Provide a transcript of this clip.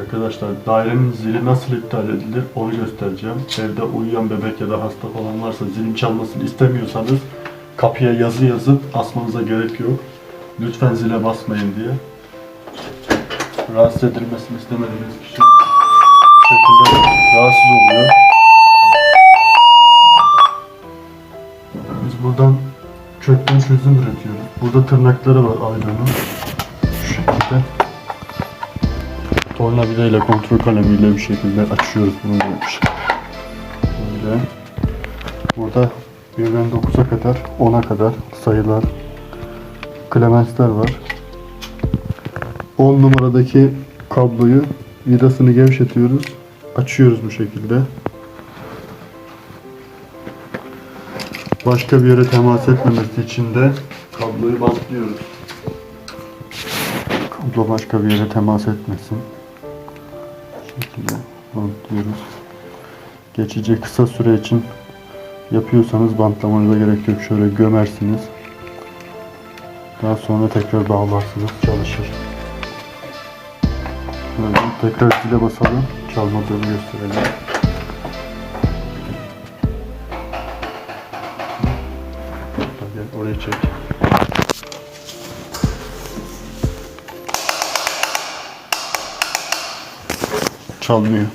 Arkadaşlar dairenin zili nasıl iptal edilir onu göstereceğim. Evde uyuyan bebek ya da hasta falan varsa zilin çalmasını istemiyorsanız kapıya yazı yazıp asmanıza gerek yok. Lütfen zile basmayın diye. Rahatsız edilmesini istemediğiniz kişi bu şekilde rahatsız oluyor. Biz buradan kökten çözüm üretiyoruz. Burada tırnakları var ayranın. Şu şekilde. Tornavida ile kontrol kalemiyle bir şekilde açıyoruz bunu böyle. Böyle. Burada 1'den 9'a kadar 10'a kadar sayılar Clemensler var. 10 numaradaki kabloyu vidasını gevşetiyoruz. Açıyoruz bu şekilde. Başka bir yere temas etmemesi için de kabloyu bantlıyoruz. Kablo başka bir yere temas etmesin. Şekilde bantlıyoruz. Geçici kısa süre için yapıyorsanız bantlamanıza gerek yok. Şöyle gömersiniz. Daha sonra tekrar bağlarsınız. Çalışır. Böyle tekrar zile basalım. Çalmadığını gösterelim. Oraya çek. Çalmıyor.